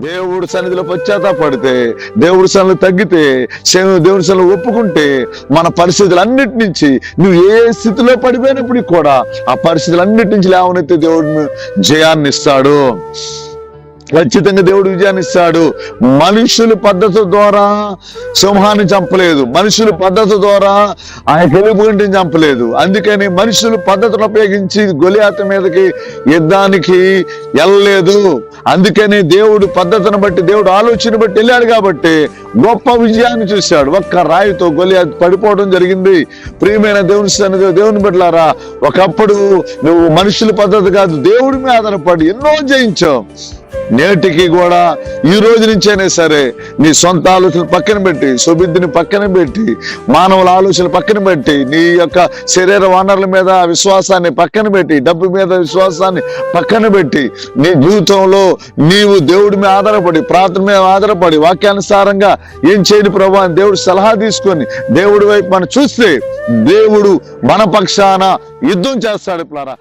దేవుడు సన్నిధిలో పశ్చాత్తాపడితే దేవుడి సన్నిధిలో తగ్గితే దేవుడి సన్నిధిలో ఒప్పుకుంటే మన పరిస్థితులన్నిటి నుంచి నువ్వు ఏ స్థితిలో పడిపోయినప్పటికీ కూడా ఆ పరిస్థితులన్నిటి నుంచి లేవనైతే దేవుడు జయాన్ని ఇస్తాడు. ఖచ్చితంగా దేవుడు విజయాన్ని ఇస్తాడు మనుషుల పద్ధతి ద్వారా సింహాన్ని చంపలేదు. మనుషుల పద్ధతి ద్వారా ఆయన ఎలుగుంటిని చంపలేదు. అందుకని మనుషుల పద్ధతిని ఉపయోగించి గొలియాత మీదకి యుద్ధానికి వెళ్ళలేదు. అందుకని దేవుడు పద్ధతిని బట్టి దేవుడు ఆలోచన బట్టి వెళ్ళాడు కాబట్టి గొప్ప విజయాన్ని చూశాడు. ఒక్క రాయితో గొలియాత్ పడిపోవడం జరిగింది. ప్రియమైన దేవుని సన్నిధి దేవుని బిడ్డలారా ఒకప్పుడు నువ్వు మనుషుల పద్ధతి కాదు దేవుడి మీద ఆధారపడి ఎన్నో జయించావు. నేటికి కూడా ఈ రోజు నుంచైనా సరే నీ సొంత ఆలోచన పక్కన పెట్టి సుబుద్ధిని పక్కన పెట్టి మానవుల ఆలోచన పక్కన పెట్టి నీ యొక్క శరీర వనరుల మీద విశ్వాసాన్ని పక్కన పెట్టి డబ్బు మీద విశ్వాసాన్ని పక్కన పెట్టి నీ జీవితంలో నీవు దేవుడి మీద ఆధారపడి ప్రార్థన మీద ఆధారపడి వాక్యానుసారంగా ఏం చేయని ప్రభా అని దేవుడు సలహా తీసుకొని దేవుడి వైపు మనం చూస్తే దేవుడు మన పక్షాన యుద్ధం చేస్తాడు ప్లారా.